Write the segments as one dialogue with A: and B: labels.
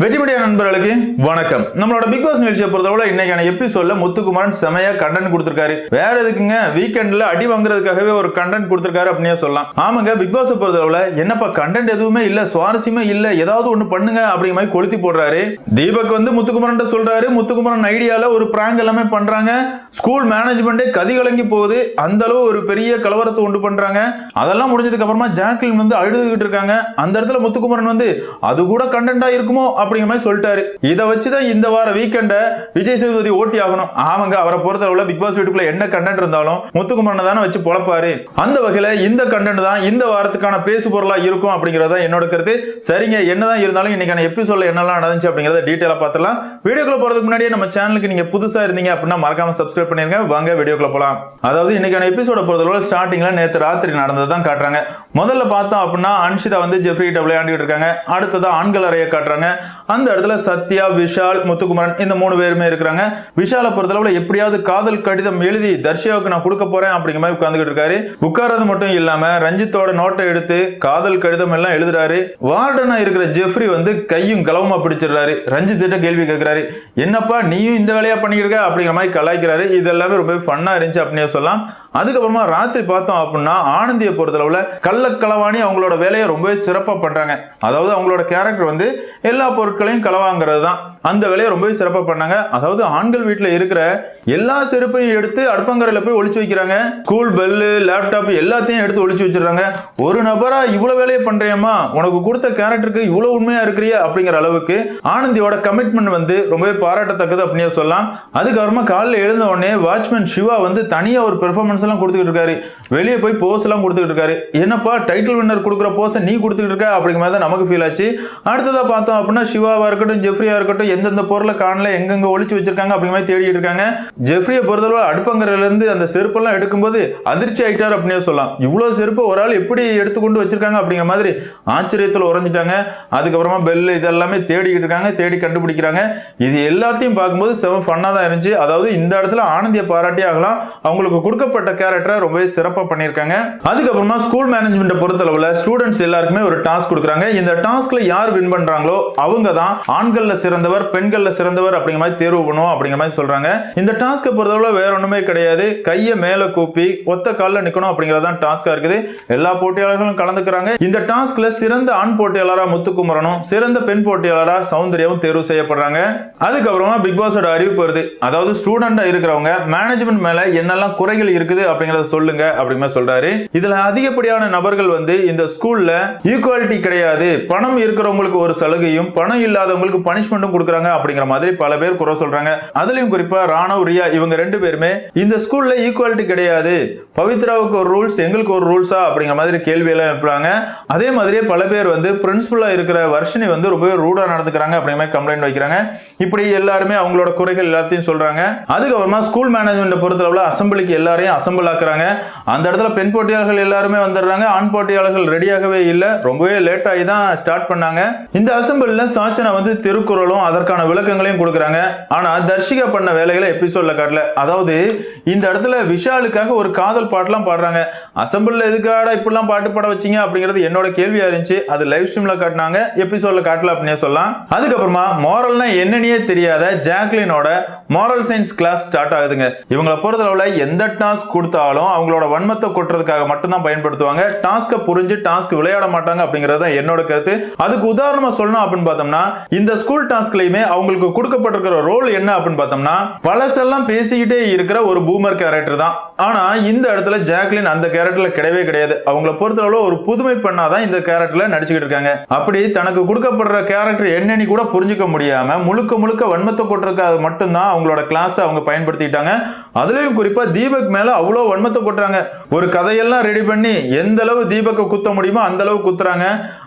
A: Veg media நண்பர்களுக்கு வணக்கம். நம்மளோட பிக் பாஸ் நிகழ்ச்சியை பொறுத்தவரை இன்னைக்கான எபிசோட்ல முத்துக்குமாரன் செமையா கண்டென்ட் கொடுத்திருக்காரு. வேற எதுக்குங்க? வீக்கெண்ட்ல அடி வாங்குறதுக்காகவே ஒரு கண்டென்ட் கொடுத்திருக்காரு அப்படின்னே சொல்லலாம். ஆமாங்க பிக் பாஸ் பொறுத்தவரை என்னப்பா கண்டென்ட் எதுவுமே இல்ல சுவாரஸ்யமே இல்ல ஏதாவது ஒண்ணு பண்ணுங்க அப்படிங்கிற மாதிரி கொளுத்தி போடுறாரு. தீபக் வந்து முத்துக்குமாரன் சொல்றாரு முத்துக்குமாரன் ஐடியால ஒரு பிராங்க் எல்லாமே பண்றாங்க. ஸ்கூல் மேனேஜ்மெண்டே கதி கலங்கி போகுது. அந்த அளவு ஒரு பெரிய கலவரத்தை உண்டு பண்றாங்க. அதெல்லாம் முடிஞ்சதுக்கு அப்புறமா ஜாக்லின் வந்து அழுதுகிட்டு இருக்காங்க. அந்த இடத்துல முத்துக்குமாரன் வந்து அது கூட கண்டென்ட்டா இருக்குமோ? அப்படிங்கிற மாதிரி சொல்லிட்டாரு. இதை வச்சுதான் இந்த வார வீக்கெண்டை விஜய் சேதுபதி ஓட்டி ஆகணும். ஆமாங்க அவரை பொறுத்தளவுல பிக் பாஸ் வீட்டுக்குள்ள என்ன கண்டென்ட் இருந்தாலும் முத்துக்குமரனை தானே வச்சு பொழப்பாரு. அந்த வகையில இந்த கண்டென்ட் தான் இந்த வாரத்துக்கான பேசு பொருளா இருக்கும் அப்படிங்கறத என்னோட கருத்து. சரிங்க என்னதான் இருந்தாலும் இன்னைக்கான எபிசோட்ல என்னெல்லாம் நடந்துச்சு அப்படிங்கறத டீட்டெயிலா பார்த்துலாம் வீடியோக்குள்ள போறதுக்கு முன்னாடியே நம்ம சேனலுக்கு நீங்க புதுசா இருந்தீங்க அப்படின்னா மறக்காம சப்ஸ்கிரைப் பண்ணிருங்க. வாங்க வீடியோக்குள்ள போலாம். அதாவது இன்னைக்கான எபிசோட பொறுத்தளவு ஸ்டார்டிங்ல நேற்று ராத்திரி நடந்தது தான் காட்டுறாங்க. முதல்ல பார்த்தோம் அப்படின்னா அன்ஷிதா வந்து ஜெஃப்ரி கிட்ட விளையாண்டுட்டு இருக்காங்க. அடுத்ததா ஆண்கள் அறையை காட்டுறாங்க. அந்த இடத்துல சத்யா விஷால் முத்துக்குமரன் இந்த மூணு பேருமே இருக்கிறாங்க. விஷாலை பொறுத்தளவுல எப்படியாவது காதல் கடிதம் எழுதி தர்ஷியாவுக்கு நான் கொடுக்க போறேன் அப்படிங்கிற மாதிரி உட்காந்துக்கிட்டு இருக்காரு. உட்கார்றது மட்டும் இல்லாம ரஞ்சித்தோட நோட்டை எடுத்து காதல் கடிதம் எல்லாம் எழுதுறாரு. வார்டனா இருக்கிற ஜெஃப்ரி வந்து கையும் களவுமா பிடிச்சிடுறாரு. ரஞ்சித் கிட்ட கேள்வி கேட்கிறாரு என்னப்பா நீயும் இந்த வேலையா பண்ணிட்டு அப்படிங்கிற மாதிரி கலாய்க்கிறாரு. இது எல்லாமே ரொம்ப ஃபன்னா இருந்துச்சு அப்படின்னே சொல்லலாம். அதுக்கப்புறமா ராத்திரி பார்த்தோம் அப்படின்னா ஆனந்தியை பொறுத்தளவுல கள்ளக்களவாணி அவங்களோட வேலையை ரொம்பவே சிறப்பாக பண்றாங்க. அதாவது அவங்களோட கேரக்டர் வந்து எல்லா பொருட்களையும் களவாங்கிறது தான் அந்த வேலையை ரொம்பவே சிறப்பாக பண்ணாங்க. அதாவது ஆண்கள் வீட்டில் இருக்கிற எல்லா செருப்பையும் எடுத்து அடுப்பங்கரையில் போய் ஒழிச்சு வைக்கிறாங்க. ஸ்கூல் பெல்லு லேப்டாப் எல்லாத்தையும் எடுத்து ஒழிச்சு வச்சிடுறாங்க. ஒரு நபரா இவ்வளோ வேலையை பண்ணுறியம்மா உனக்கு கொடுத்த கேரக்டருக்கு இவ்வளோ உண்மையாக இருக்கிறியா அப்படிங்கிற அளவுக்கு ஆனந்தியோட கமிட்மெண்ட் வந்து ரொம்பவே பாராட்டத்தக்கது அப்படின்னு சொல்லலாம். அதுக்கப்புறமா காலையில் எழுந்த உடனே வாட்ச்மேன் சிவா வந்து தனியாக ஒரு பெர்ஃபார்மன்ஸ் எல்லாம் கொடுத்துக்கிட்டு இருக்காரு. வெளியே போய் போஸ் எல்லாம் கொடுத்துக்கிட்டு இருக்காரு. என்னப்பா டைட்டில் வின்னர் கொடுக்குற போஸை நீ கொடுத்துக்கிட்டு இருக்க? அப்படிங்கிற மாதிரி தான் நமக்கு ஃபீல் ஆச்சு. அடுத்ததாக பார்த்தோம் அப்படின்னா சிவாவாக இருக்கட்டும் ஜெஃப்ரியாக இருக்கட்டும் எந்தெந்த பொருளை காணல எங்கெங்க ஒழிச்சு வச்சிருக்காங்க அப்படிங்கிற மாதிரி தேடிட்டு இருக்காங்க. ஜெஃப்ரியை பொறுத்தளவு அடுப்பங்கரையிலேருந்து அந்த செருப்பெல்லாம் எடுக்கும்போது அதிர்ச்சி ஆயிட்டார் அப்படின்னே சொல்லலாம். இவ்வளோ செருப்பு ஒரு ஆள் எப்படி எடுத்துக்கொண்டு வச்சிருக்காங்க அப்படிங்கிற மாதிரி ஆச்சரியத்தில் உறைஞ்சிட்டாங்க. அதுக்கப்புறமா பெல் இதெல்லாமே தேடிக்கிட்டு இருக்காங்க தேடி கண்டுபிடிக்கிறாங்க. இது எல்லாத்தையும் பார்க்கும்போது செம ஃபன்னாக தான் இருந்துச்சு. அதாவது இந்த இடத்துல ஆனந்திய பாராட்டி ஆகலாம். அவங்களுக்கு கொடுக்கப்பட்ட கேரக்டரை ரொம்பவே சிறப்பாக பண்ணியிருக்காங்க. அதுக்கப்புறமா ஸ்கூல் மேனேஜ்மெண்ட்டை பொறுத்தளவில் ஸ்டூடெண்ட்ஸ் எல்லாருக்குமே ஒரு டாஸ்க் கொடுக்குறாங்க. இந்த டாஸ்க்ல யார் வின் பண்ணுறாங்களோ அவங்க தான் ஆண்களில் சிறந்தவர் பெண்களில் சிறந்தவர் அப்படிங்கிற மாதிரி தேர்வு பண்ணுவோம் அப்படிங்கிற மாதிரி சொல்றாங்க. இந்த டாஸ்க்கை பொறுத்தளவுல வேற ஒன்றுமே கிடையாது. கையை மேல கூப்பி ஒத்த காலில் நிற்கணும் அப்படிங்கிறது தான் டாஸ்கா இருக்குது. எல்லா போட்டியாளர்களும் கலந்துக்கிறாங்க. இந்த டாஸ்க்ல சிறந்த ஆண் போட்டியாளரா முத்துக்குமரனும் சிறந்த பெண் போட்டியாளராக சௌந்தர்யாவும் தேர்வு செய்யப்படுறாங்க. அதுக்கப்புறமா பிக் பாஸோட அறிவிப்பு வருது. அதாவது ஸ்டூடெண்டாக இருக்கிறவங்க மேனேஜ்மெண்ட் மேல என்னெல்லாம் குறைகள் இருக்குது அப்படிங்கறத சொல்லுங்க அப்படிங்கிற சொல்றாரு. இதுல அதிகப்படியான நபர்கள் வந்து இந்த ஸ்கூல்ல ஈக்குவாலிட்டி கிடையாது. பணம் இருக்கிறவங்களுக்கு ஒரு சலுகையும் பணம் இல்லாதவங்களுக்கு பனிஷ்மெண்ட்டும் கொடுக்குறாங்க. அப்படிங்கிற மாதிரி பல பேர் குறை சொல்றாங்க. அதுலயும் குறிப்பா ராணவ் ரியா இவங்க ரெண்டு பேருமே இந்த ஸ்கூல்ல ஈக்குவாலிட்டி கிடையாது. பவித்ராவுக்கு ஒரு ரூல்ஸ் எங்களுக்கு ஒரு ரூல்ஸா அப்படிங்கிற மாதிரி கேள்வி எல்லாம் எழுப்புறாங்க. அதே மாதிரியே பல பேர் வந்து பிரின்சிபலா இருக்கிற வர்ஷினி வந்து ரொம்பவே ரூடா நடந்துக்கிறாங்க அப்படிங்கிற மாதிரி கம்ப்ளைண்ட் வைக்கிறாங்க. இப்படி எல்லாருமே அவங்களோட குறைகள் எல்லாத்தையும் சொல்றாங்க. அதுக்கப்புறமா ஸ்கூல் மேனேஜ்மெண்ட் பொறுத்தளவுல அசம்பிளிக்கு எல்லாரையும் அசம்பிள் ஆக்குறாங்க. அந்த இடத்துல பெண் போட்டியாளர்கள் எல்லாருமே வந்துடுறாங்க. ஆண் போட்டியாளர்கள் ரெடியாகவே இல்லை. ரொம்பவே லேட் ஆகி தான் ஸ்டார்ட் பண்ணாங்க. இந்த அசம்பிளில் சாச்சனா வந்து திருக்குறளும் அதற்கான விளக்கங்களையும் கொடுக்குறாங்க. ஆனால் தர்ஷிகா பண்ண வேலைகளை எபிசோட்ல காட்டல. அதாவது இந்த இடத்துல விஷாலுக்காக ஒரு காதல் பாட்டுலாம் பாடுறாங்க. அசம்பிளில் எதுக்காடா இப்படிலாம் பாட்டு பாட வச்சீங்க அப்படிங்கிறது என்னோட கேள்வியா இருந்துச்சு. அது லைவ் ஸ்ட்ரீமில் காட்டினாங்க. எபிசோட்ல காட்டல அப்படின்னே சொல்லலாம். அதுக்கப்புறமா மாரல்னா என்னன்னே தெரியாத ஜாக்லினோட மாரல் சயின்ஸ் கிளாஸ் ஸ்டார்ட் ஆகுதுங்க. இவங்களை பொறுத்தளவுல எந்த டாஸ்க் கொடுத்தாலும் அவங்களோட வன்மத்தை கொட்டுறதுக்காக மட்டும்தான் பயன்படுத்துவாங்க. டாஸ்க்கை புரிஞ்சு டாஸ்க் விளையாட மாட்டாங்க அப்படிங்கிறது தான் என்னோட கருத்து. அதுக்கு உதாரணமாக சொல்லணும் அப்படின்னு பார்த்தோம்னா இந்த ஸ்கூல் டாஸ்க்லயுமே அவங்களுக்கு கொடுக்கப்பட்டிருக்கிற ரோல் என்ன அப்படின்னு பார்த்தோம்னா பழசெல்லாம் பேசிக்கிட்டே இருக்கிற ஒரு பூமர் கேரக்டர் தான். ஆனா இந்த இடத்துல ஜாக்லின் அந்த கேரக்டர்ல கிடையவே கிடையாது. அவங்கள பொறுத்தளவு ஒரு புதுமை பண்ணாதான் இந்த கேரக்டர்ல நடிச்சுக்கிட்டு இருக்காங்க. அப்படி தனக்கு கொடுக்கப்படுற கேரக்டர் என்னன்னு கூட புரிஞ்சுக்க முடியாம முழுக்க முழுக்க வன்மத்தை கொட்டுறதுக்காக மட்டும்தான் அவங்களோட கிளாஸ் அவங்க பயன்படுத்திட்டாங்க அதுலயும் குறிப்பா தீபக் மேல அவ்வளோ வன்மத்தை கொட்டுறாங்க. ஒரு கதையெல்லாம் ரெடி பண்ணி எந்த அளவு தீபக்கை குத்த முடியுமோ அந்த அளவு குத்துறாங்க.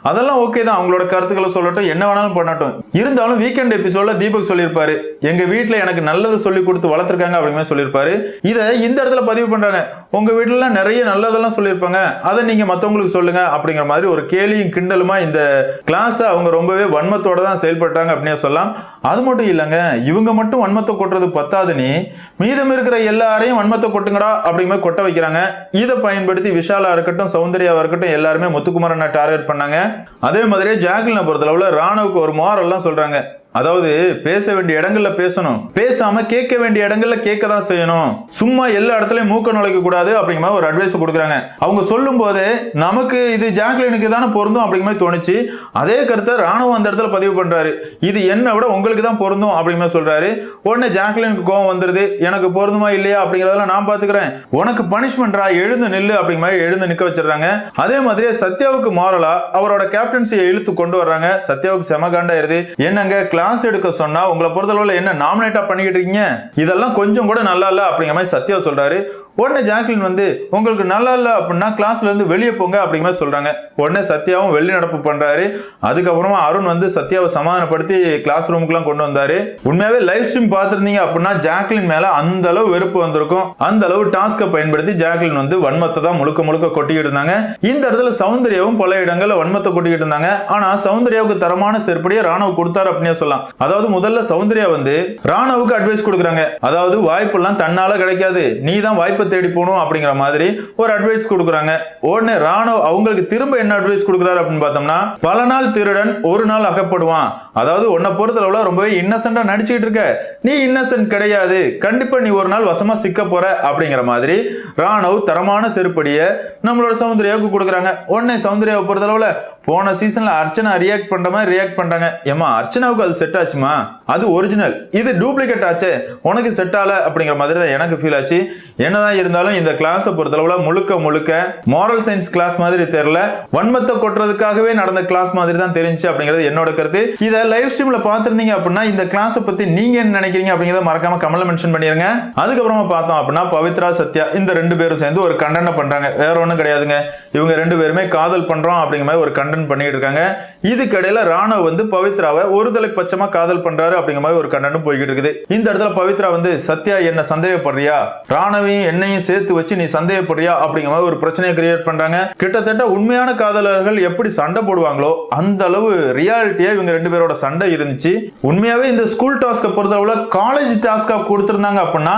A: அதெல்லாம் ஓகே தான். அவங்களோட கருத்துக்களை சொல்லட்டும் என்ன வேணாலும் பண்ணட்டும். இருந்தாலும் வீக்கெண்ட் எபிசோட்ல தீபக் சொல்லியிருப்பாரு எங்க வீட்டில் எனக்கு நல்லது சொல்லி கொடுத்து வளர்த்துருக்காங்க அப்படிங்கிற சொல்லியிருப்பாரு. இதை இந்த இடத்துல பதிவு பண்றாங்க. உங்க வீட்டுல நிறைய நல்லதெல்லாம் சொல்லியிருப்பாங்க. அதை நீங்க மத்தவங்களுக்கு சொல்லுங்க அப்படிங்கிற மாதிரி ஒரு கேலியும் கிண்டலுமா இந்த கிளாஸ் அவங்க ரொம்பவே வன்மத்தோட தான் செயல்பட்டாங்க அப்படின்னு சொல்லலாம். அது மட்டும் இல்லைங்க. இவங்க மட்டும் வன்மத்தை கொட்டுறது பத்தாதுன்னு நீ. மீதம் இருக்கிற எல்லாரையும் வன்மத்தை கொட்டுங்கடா அப்படிங்கிற கொட்ட வைக்கிறாங்க. இதை பயன்படுத்தி விஷாலா இருக்கட்டும் சௌந்தர்யாவா இருக்கட்டும் எல்லாருமே முத்துக்குமாரனை டார்கெட் பண்ணாங்க. அதே மாதிரி ஜாக்லினை பொறுத்தளவுல ராணுவுக்கு ஒரு மாரெல்லாம் சொல்றாங்க. அதாவது பேச வேண்டிய இடங்கள்ல பேசணும். பேசாம கேட்க வேண்டிய இடங்கள்ல கேட்க தான் செய்யணும். சும்மா எல்லா இடத்துலயும் மூக்க நுழைக்க கூடாது அப்படிங்கிற மாதிரி ஒரு அட்வைஸ் கொடுக்குறாங்க. அவங்க சொல்லும் போதே நமக்கு இது ஜாக்லினுக்கு தானே பொருந்தும் அப்படிங்கிற மாதிரி தோணுச்சு. அதே கருத்தை ராணுவம் அந்த இடத்துல பதிவு பண்றாரு. இது என்ன விட உங்களுக்கு தான் பொருந்தும் அப்படிங்கிற மாதிரி சொல்றாரு. உடனே ஜாக்லினுக்கு கோவம் வந்துருது. எனக்கு பொருந்துமா இல்லையா அப்படிங்கறதெல்லாம் நான் பாத்துக்கிறேன். உனக்கு பனிஷ்மெண்ட்ரா எழுந்து நில்லு அப்படிங்கிற மாதிரி எழுந்து நிக்க வச்சிடுறாங்க. அதே மாதிரி சத்யாவுக்கு மாறலா அவரோட கேப்டன்சியை இழுத்து கொண்டு வர்றாங்க. சத்யாவுக்கு செம காண்டாயிருது. என்னங்க கிளாஸ் எடுக்க சொன்னா உங்களை பொறுத்தளவில் என்ன நாமினேட்டா பண்ணிக்கிட்டு இருக்கீங்க? இதெல்லாம் கொஞ்சம் கூட நல்லா இல்ல அப்படிங்கிற மாதிரி சத்யா சொல்றாரு. உடனே ஜாக்லின் வந்து உங்களுக்கு நல்லா இல்லை அப்படின்னா கிளாஸ்லேருந்து வெளியே போங்க அப்படிங்கிற மாதிரி சொல்கிறாங்க உடனே சத்யாவும் வெளி நடப்பு பண்ணுறாரு அதுக்கப்புறமா அருண் வந்து சத்யாவை சமாதானப்படுத்தி கிளாஸ் ரூமுக்குலாம் கொண்டு வந்தார். உண்மையாகவே லைவ் ஸ்ட்ரீம் பார்த்துருந்தீங்க அப்படின்னா ஜாக்லின் மேலே அந்த அளவு வெறுப்பு வந்திருக்கும். அந்த அளவு டாஸ்கை பயன்படுத்தி ஜாக்லின் வந்து வன்மத்தை தான் முழுக்க முழுக்க கொட்டிக்கிட்டு இருந்தாங்க. இந்த இடத்துல சௌந்தர்யாவும் பல இடங்களில் வன்மத்தை கொட்டிக்கிட்டு இருந்தாங்க. ஆனால் சௌந்தர்யாவுக்கு தரமான செருப்படியை ராணுவ கொடுத்தாரு அப்படின்னு சொல்லலாம். அதாவது முதல்ல சௌந்தர்யா வந்து ராணுவுக்கு அட்வைஸ் கொடுக்குறாங்க. அதாவது வாய்ப்பெல்லாம் தன்னால கிடைக்காது. நீ தான் வாய்ப்பை தேடி போகணும் அப்படிங்கிற மாதிரி ஒரு அட்வைஸ் கொடுக்குறாங்க. உடனே ராணுவ அவங்களுக்கு திரும்ப என்ன அட்வைஸ் கொடுக்குறாரு அப்படின்னு பார்த்தோம்னா பல நாள் திருடன் ஒரு நாள் அகப்படுவான். அதாவது உன்னை பொறுத்தளவுல ரொம்பவே இன்னசென்ட்டா நடிச்சுக்கிட்டு இருக்க. நீ இன்னசென்ட் கிடையாது. கண்டிப்பா நீ ஒரு நாள் வசமா சிக்க போற அப்படிங்கிற மாதிரி ராணுவ தரமான செருப்படியை நம்மளோட சௌந்தர்யாவுக்கு கொடுக்குறாங்க. உடனே சௌந்தர்யாவை பொறுத்தளவுல போன சீசன்ல அர்ச்சனா ரியாக்ட் பண்ற மாதிரி ரியாக்ட் பண்றாங்க. ஏமா அர்ச்சனாவுக்கு அது செட் ஆச்சுமா? அது ஒரிஜினல் இது டூப்ளிகேட் ஆச்சே. உனக்கு செட் ஆகல அப்படிங்கிற மாதிரி தான் எனக்கு ஃபீல் ஆச்சு. என்னதான் இருந்தாலும் இந்த கிளாஸை பொறுத்தளவுல முழுக்க முழுக்க மாரல் சயின்ஸ் கிளாஸ் மாதிரி தெரியல. வன்மத்தை கொட்டுறதுக்காகவே நடந்த கிளாஸ் மாதிரி தான் தெரிஞ்சு அப்படிங்கிறது என்னோட கருத்து. இதை லைவ் ஸ்ட்ரீம்ல பார்த்துருந்தீங்க அப்படின்னா இந்த கிளாஸை பத்தி நீங்க என்ன நினைக்கிறீங்க அப்படிங்கிறத மறக்காம கமல மென்ஷன் பண்ணிருங்க. அதுக்கப்புறமா பார்த்தோம் அப்படின்னா பவித்ரா சத்யா இந்த ரெண்டு பேரும் சேர்ந்து ஒரு கண்டனம் பண்றாங்க. வேற ஒன்றும் கிடையாதுங்க. இவங்க ரெண்டு பேருமே காதல் பண்றோம் அப்படிங்கிற மாதிரி ஒரு கண்டன் பண்ணிட்டு இருக்காங்க. இதுக்கிடையில் ராணுவ வந்து பவித்ராவை ஒரு தலை பட்சமா காதல் பண்றாரு அப்படிங்கிற மாதிரி ஒரு கண்டனம் போய்கிட்டு இருக்குது. இந்த இடத்துல பவித்ரா வந்து சத்யா என்ன சந்தேகப்படுறியா? ராணவையும் என்னையும் சேர்த்து வச்சு நீ சந்தேகப்படுறியா? அப்படிங்கிற மாதிரி ஒரு பிரச்சனையை கிரியேட் பண்றாங்க. கிட்டத்தட்ட உண்மையான காதலர்கள் எப்படி சண்டை போடுவாங்களோ அந்த அளவு ரியாலிட்டியா இவங்க ரெண்டு பேரோட சண்டை இருந்துச்சு. உண்மையாவே இந்த ஸ்கூல் டாஸ்க்கை பொறுத்தளவுல காலேஜ் டாஸ்கா கொடுத்திருந்தாங்க அப்படின்னா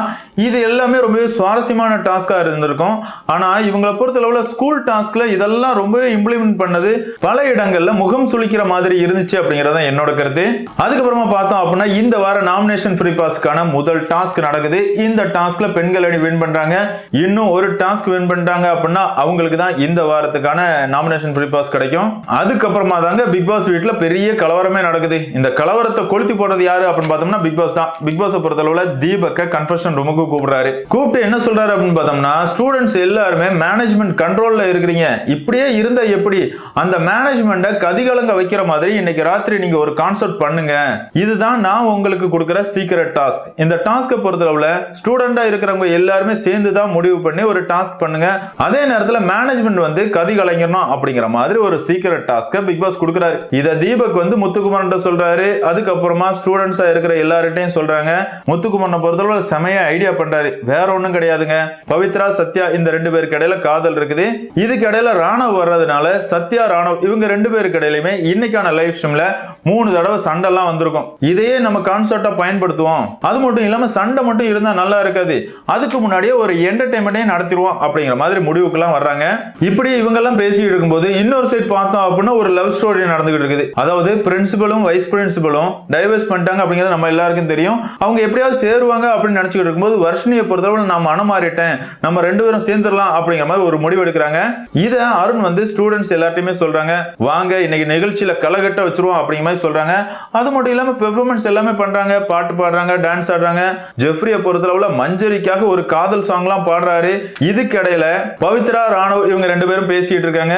A: இது எல்லாமே ரொம்பவே சுவாரஸ்யமான டாஸ்கா இருந்திருக்கும். ஆனா இவங்களை பொறுத்தளவுல ஸ்கூல் டாஸ்க்ல இதெல்லாம் ரொம்பவே இம்ப்ளிமெண்ட் பண்ணது பல இடங்கள்ல முகம் சுளிக்கிற மாதிரி இருந்துச்சு அப்படிங்கறத என்னோட கருத்து. அதுக்கப்புறமா பார்த்தோம் அப்படின்னா இந்த வார நாமினேஷன் ஃப்ரீ பாஸ்க்கான முதல் டாஸ்க் நடக்குது. இந்த டாஸ்க்ல பெண்கள் அணி வின் பண்றாங்க. இன்னும் ஒரு டாஸ்க் வின் பண்றாங்க அப்படின்னா அவங்களுக்கு தான் இந்த வாரத்துக்கான நாமினேஷன் ஃப்ரீ பாஸ் கிடைக்கும். அதுக்கப்புறமா தாங்க பிக் பாஸ் வீட்டில் பெரிய கலவரமே நடக்குது. இந்த கலவரத்தை கொளுத்தி போடுறது யாரு அப்படின்னு பார்த்தோம்னா பிக் பாஸ் தான். பிக் பாஸ் பொறுத்தளவுல தீபக்க கன்ஃபெஷன் ரூமுக்கு கூப்பிடுறாரு. கூப்பிட்டு என்ன சொல்றாரு அப்படின்னு பார்த்தோம்னா ஸ்டூடெண்ட்ஸ் எல்லாருமே மேனேஜ்மெண்ட் கண்ட்ரோல்ல இருக்கிறீங்க. இப்படியே இருந்தா எப்படி? அந்த மேனேஜ்மெண்ட்டை கதிகலங்க வைக்கிற மாதிரி இன்னைக்கு ராத்திரி நீங்க ஒரு கான்சர்ட் பண்ணுங்க. இதுதான் நான் உங்களுக்கு கொடுக்குற சீக்கிரட் டாஸ்க் இந்த டாஸ்க்கை பொறுத்தளவுல ஸ்டூடெண்டாக இருக்கிறவங்க எல்லாருமே சேர்ந்து தான் முடிவு பண்ணி ஒரு டாஸ்க் பண்ணுங்க. அதே நேரத்தில் மேனேஜ்மெண்ட் வந்து கதி கலைஞரணும் அப்படிங்கிற மாதிரி ஒரு சீக்கிரட் டாஸ்க்கை பிக் பாஸ் கொடுக்குறாரு. இதை தீபக் வந்து முத்துக்குமார்கிட்ட சொல்றாரு. அதுக்கப்புறமா ஸ்டூடெண்ட்ஸாக இருக்கிற எல்லார்கிட்டையும் சொல்றாங்க. முத்துக்குமாரனை பொறுத்தளவில் செமையாக ஐடியா பண்றாரு. வேற ஒன்றும் கிடையாதுங்க. பவித்ரா சத்யா இந்த ரெண்டு பேருக்கு இடையில காதல் இருக்குது. இதுக்கு இடையில ராணவ் வர்றதுனால சத்யா ராணவ் இவங்க ரெண்டு பேருக்கு இடையிலுமே இன்னைக்கான லைவ் ஸ்ட்ரீம்ல மூணு தடவை சண்டைலாம் வந்திருக்கும். இதே இதையே நம்ம கான்செப்டா பயன்படுத்துவோம். அது மட்டும் இல்லாம சண்டை மட்டும் இருந்தா நல்லா இருக்காது. அதுக்கு முன்னாடியே ஒரு என்டர்டைன்மெண்ட்டையும் நடத்திடுவோம் அப்படிங்கிற மாதிரி முடிவுக்குலாம் வர்றாங்க. இப்படி இவங்க எல்லாம் பேசிட்டு இருக்கும்போது இன்னொரு சைட் பார்த்தோம் அப்படின்னா ஒரு லவ் ஸ்டோரி நடந்துகிட்டு இருக்குது. அதாவது பிரின்சிபலும் வைஸ் பிரின்சிபலும் டைவர்ஸ் பண்ணிட்டாங்க அப்படிங்கிறது நம்ம எல்லாருக்கும் தெரியும். அவங்க எப்படியாவது சேருவாங்க அப்படின்னு நினச்சிக்கிட்டு இருக்கும்போது வர்ஷினியை பொறுத்தவரை நான் மனம் மாறிட்டேன். நம்ம ரெண்டு பேரும் சேர்ந்துடலாம் அப்படிங்கிற மாதிரி ஒரு முடிவு எடுக்கிறாங்க. இதை அருண் வந்து ஸ்டூடெண்ட்ஸ் எல்லார்ட்டையுமே சொல்றாங்க. வாங்க இன்னைக்கு நிகழ்ச்சியில களகட்ட வச்சிருவோம் அப்படிங்கிற மாதிரி சொல்றாங்க. அது மட்டும் இல்லாம பெர்ஃபார்மன்ஸ் எல்லாமே பண்றாங்க பாட்டு பாடுறாங்க டான்ஸ் ஆடுறாங்க. ஜெஃப்ரியை பொறுத்தளவுல மஞ்சரிக்காக ஒரு காதல் சாங்லாம் பாடுறாரு. இதுக்கிடையில பவித்ரா ராணுவ இவங்க ரெண்டு பேரும் பேசிட்டு இருக்காங்க.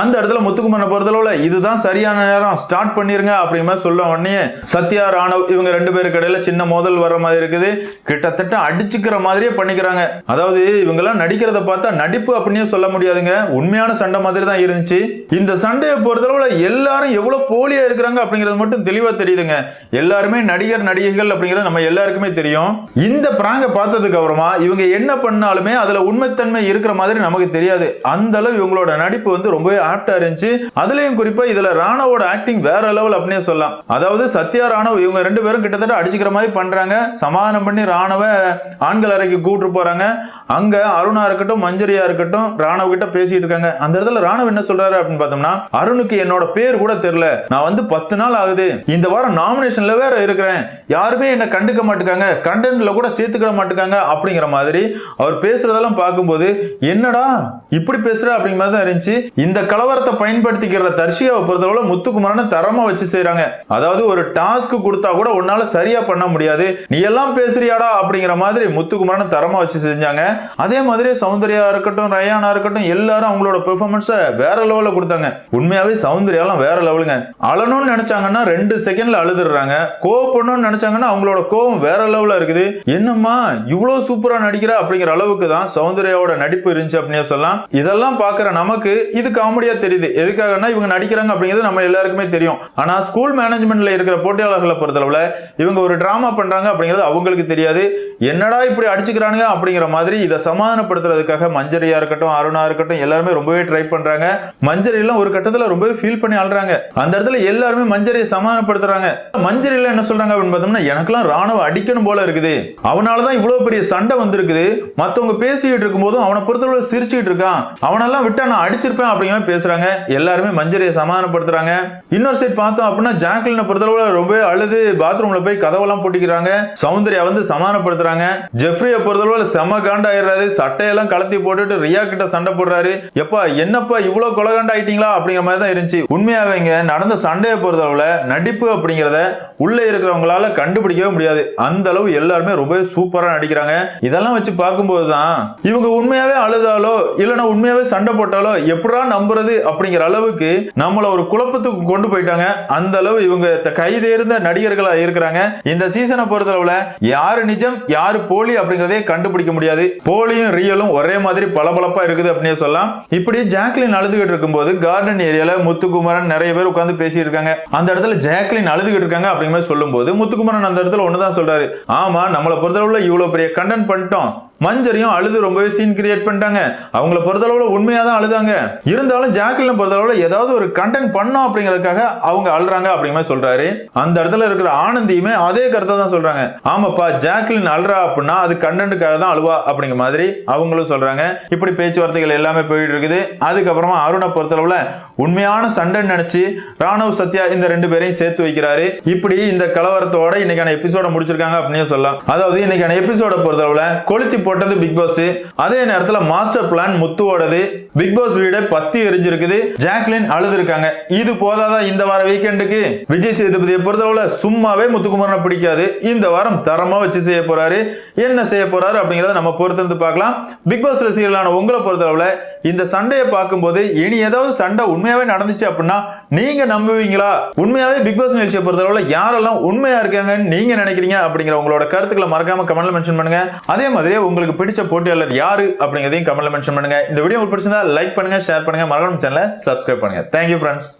A: அந்த இடத்துல முத்துக்குமரனை பொறுத்தளவுல இதுதான் சரியான நேரம். ஸ்டார்ட் பண்ணிருங்க அப்படிங்கிற மாதிரி சொல்ல உடனே சத்யா ராணவ் இவங்க ரெண்டு பேருக்கு இடையில சின்ன மோதல் வர மாதிரி இருக்குது. கிட்டத்தட்ட அடிச்சுக்கிற மாதிரியே பண்ணிக்கிறாங்க. அதாவது இவங்கெல்லாம் நடிக்கிறத பார்த்தா நடிப்பு அப்படின்னே சொல்ல முடியாதுங்க. உண்மையான சண்டை மாதிரி தான் இருந்துச்சு. இந்த சண்டையை பொறுத்தளவுல எல்லாரும் எவ்வளவு போலியா இருக்கிறாங்க அப்படிங்கிறது மட்டும் தெளிவா தெரியுதுங்க. எல்லாருமே நடிகர் நடிகைகள் அப்படிங்கிறது நம்ம எல்லாருக்குமே தெரியும். இந்த பிராங்க பார்த்ததுக்கு அப்புறமா இவங்க என்ன பண்ணாலுமே அதுல உண்மைத்தன்மை இருக்கிற மாதிரி நமக்கு தெரியாது. அந்த அளவு இவங்களோட நடிப்பு வந்து ரொம்பவே ஆப்டா இருந்துச்சு. அதுலயும் குறிப்பா இதுல ராணவோட ஆக்டிங் வேற லெவல் அப்படின்னே சொல்லலாம். அதாவது சத்யா ராணவ் இவங்க ரெண்டு பேரும் கிட்டத்தட்ட அடிச்சுக்கிற மாதிரி பண்றாங்க. சமாதானம் பண்ணி ராணவ ஆண்கள் அறைக்கு கூட்டு போறாங்க. அங்க அருணா இருக்கட்டும் மஞ்சரியா இருக்கட்டும் ராணவ் கிட்ட பேசிட்டு இருக்காங்க. அந்த இடத்துல ராணவ் என்ன சொல்றாரு அப்படின்னு பார்த்தோம்னா அருணுக்கு என்னோட பேர் கூட தெரியல. நான் வந்து பத்து நாள் ஆகுது. இந்த வாரம் நாமினேஷன்ல வேற இருக்கிறேன். யாருமே என்ன கண்டுக்க மாட்டுக்காங்க. கண்டென்ட்ல கூட சேர்த்துக்கிட மாட்டுக்காங்க அப்படிங்கிற மாதிரி அவர் பேசுறதெல்லாம் பார்க்கும்போது என்னடா இப்படி பேசுற அப்படிங்கிற மாதிரி தான் இருந்துச்சு. இந்த கலவரத்தை பயன்படுத்திக்கிற தர்ஷியாவை பொறுத்தவரை முத்துக்குமரனை தரமா வச்சு செய்யறாங்க அதாவது ஒரு டாஸ்க் கொடுத்தா கூட உன்னால சரியா பண்ண முடியாது. நீ எல்லாம் பேசுறியாடா அப்படிங்கிற மாதிரி முத்துக்குமரனை தரமா வச்சு செஞ்சாங்க. அதே மாதிரி சௌந்தர்யா இருக்கட்டும் ரயானா இருக்கட்டும் எல்லாரும் அவங்களோட பெர்ஃபார்மன்ஸை வேற லெவல்ல கொடுத்தாங்க. உண்மையாவே சௌந்தர்யாலாம் வேற லெவலுங்க அழணும்னு நினைச்சாங்கன்னா ரெண்டு செகண்ட்ல அழுதுடுறாங்க. கோவப்படணும்னு நினைச்சாங்கன்னா அவங்களோட கோவம் வேற லெவல்ல இருக்குது. என்னம்மா இவ்வளவு சூப்பரா நடிக்கிறா அப்படிங்கிற அளவுக்கு தான் சௌந்தர்யாவோட நடிப்பு இருந்துச்சு அப்படின்னு சொல்லலாம். இதெல்லாம் பாக்குற நமக்கு இது காமெடியா தெரியுது. எதுக்காகனா இவங்க நடிக்கிறாங்க அப்படிங்கிறது நம்ம எல்லாருக்குமே தெரியும். ஆனா ஸ்கூல் மேனேஜ்மெண்ட்ல இருக்கிற போட்டியாளர்களை பொறுத்தளவுல இவங்க ஒரு டிராமா பண்றாங்க அப்படிங்கிறது அவங்களுக்கு தெரியாது. என்னடா இப்படி அடிச்சுக்கிறானுங்க அப்படிங்கிற மாதிரி இதை சமாதானப்படுத்துறதுக்காக மஞ்சரியா இருக்கட்டும் அருணா இருக்கட்டும் எல்லாருமே ரொம்பவே ட்ரை பண்றாங்க. மஞ்சரி எல்லாம் ஒரு கட்டத்துல ரொம்பவே ஃபீல் பண்ணி ஆள்றாங்க அந்த இடத்துல எல்லாருமே மஞ்சரியை சமாதானப்படுத்துறாங்க. மஞ்சரியில என்ன சொல்றாங்க அப்படின்னு பார்த்தோம்னா எனக்கெல்லாம் ராணுவ அடிக்கணும் போல இருக்குது. அவனாலதான் இவ்வளவு பெரிய சண்டை வந்திருக்குது. மத்தவங்க பேசிக்கிட்டு இருக்கும்போதும் அவனை பொறுத்தளவு சிரிச்சுட்டு இருக்கான். அவனெல்லாம் விட்டா நான் அடிச்சிருப்பேன் அப்படிங்கிற பேசுறாங்க எல்லாருமே மஞ்சரியை சமாதானப்படுத்துறாங்க. இன்னொரு சைட் பார்த்தோம் அப்படின்னா ஜாக்லினை பொறுத்தளவுல ரொம்பவே அழுது பாத்ரூம்ல போய் கதவெல்லாம் போட்டிக்கிறாங்க. சௌந்தர்யா வந்து சமாதானப்படுத்துறாங்க. ஜெஃப்ரியை பொறுத்தளவுல செம காண்டாயிடுறாரு. சட்டையெல்லாம் கலத்தி போட்டுட்டு ரியா கிட்ட சண்டை போடுறாரு. எப்பா என்னப்பா இவ்வளவு கொலகாண்ட ஆயிட்டீங்களா அப்படிங்கிற மாதிரி தான் இருந்துச்சு. உண்மையாவேங்க நடந்த சண்டையை பொறுத்தளவுல நடிப்பு அப்படிங்கிறத உள்ள இருக்கிறவங்களால கண்டுபிடிக்கவே முடியாது. அந்த அளவு எல்லாருமே ரொம்பவே சூப்பரா நடிக்கிறாங்க. இதெல்லாம் வச்சு பார்க்கும்போது தான் இவங்க உண்மையாவே அழுதாலோ இல்லைன்னா உண்மையாவே சண்டை போட்டாலோ எப்படா நம்புறது அப்படிங்கிற அளவுக்கு நம்மள ஒரு குழப்பத்துக்கு கொண்டு போயிட்டாங்க. அந்த அளவு இவங்க த- கைதேர்ந்த நடிகர்களா இருக்கிறாங்க. இந்த சீசனை பொறுத்தளவுல யாரு நிஜம் யாரு போலி அப்படிங்கறதே கண்டுபிடிக்க முடியாது. போலியும் ரியலும் ஒரே மாதிரி பளபளப்பா இருக்குது அப்படின்னு சொல்லலாம். இப்படி ஜாக்லின் அழுதுகிட்டு இருக்கும்போது கார்டன் ஏரியால முத்துக்குமரன் நிறைய பேர் உட்காந்து பேசிட்டு இருக்காங்க. அந்த இடத்துல ஜாக்லின் அழுதுகிட்டு இருக்காங்க அப்படிங்கிற சொல்லும்போது முத்துக்குமரன் அந்த இடத்துல ஒண்ணுதான் சொல்றாரு. ஆமா நம்மளை பொறுத்தளவுல இவ்வளவு பெரிய கண்டென்ட் பண்ணிட்டோம். மஞ்சரியும் அழுது ரொம்பவே சீன் கிரியேட் பண்ணிட்டாங்க. அவங்கள பொறுத்தளவில் உண்மையாக தான் அழுதாங்க. இருந்தாலும் ஜாக்லின் பொறுத்தளவில் ஏதாவது ஒரு கண்டென்ட் பண்ணோம் அப்படிங்கிறதுக்காக அவங்க அழுறாங்க அப்படிங்கிற மாதிரி சொல்றாரு. அந்த இடத்துல இருக்கிற ஆனந்தியுமே அதே கருத்தை தான் சொல்றாங்க. ஆமாப்பா ஜாக்லின் அழுறா அப்படின்னா அது கண்டென்ட்டுக்காக தான் அழுவா அப்படிங்கிற மாதிரி அவங்களும் சொல்றாங்க. இப்படி பேச்சுவார்த்தைகள் எல்லாமே போயிட்டு இருக்குது. அதுக்கப்புறமா அருணை பொறுத்தளவில் உண்மையான சண்டை நினைச்சு ராணவ் சத்யா இந்த ரெண்டு பேரையும் சேர்த்து வைக்கிறாரு. இப்படி இந்த கலவரத்தோட இன்னைக்கான எபிசோட முடிச்சிருக்காங்க அப்படின்னு சொல்லலாம். அதாவது இன்னைக்கான எபிசோட பொறுத்தளவில் கொளுத்தி போட்டது பிக் பாஸ். அதே நேரத்தில் மாஸ்டர் பிளான் முத்துவோடது. பிக் பாஸ் வீட பத்தி எரிஞ்சிருக்குது. ஜாக்லின் அழுதுருக்காங்க. இது போதாதா இந்த வார வீக்கெண்டுக்கு விஜய் சேதுபதியை பொறுத்தளவுல சும்மாவே முத்துக்குமரனை பிடிக்காது. இந்த வாரம் தரமா வச்சு செய்ய போறாரு. என்ன செய்ய போறாரு அப்படிங்கறத நம்ம பொறுத்திருந்து பார்க்கலாம். பிக் பாஸ் ரசிகர்களான உங்களை பொறுத்தளவுல இந்த சண்டையை பார்க்கும்போது இனி ஏதாவது சண்டை உண்மையாவே நடந்துச்சு அப்படின்னா நீங்க நம்புவீங்களா? உண்மையாவே பிக் பாஸ் நிகழ்ச்சியை பொறுத்தளவுல யாரெல்லாம் உண்மையா இருக்காங்கன்னு நீங்க நினைக்கிறீங்க அப்படிங்கிற உங்களோட கருத்துக்களை மறக்காம கமெண்ட்ல மென்ஷன் பண்ணுங்க. அதே மாதிரியே உங்களுக்கு பிடிச்ச போட்டியாளர் யாரு அப்படிங்கிறதையும் கமெண்ட்ல மென்ஷன் பண்ணுங்க. இந்த வீடியோ உங்களுக்கு பிடிச்சிருந்தா லைக் பண்ணுங்க ஷேர் பண்ணுங்க. மறக்காம சேனலை சப்ஸ்கிரைப் பண்ணுங்கள் தேங்க்யூ ஃப்ரெண்ட்ஸ்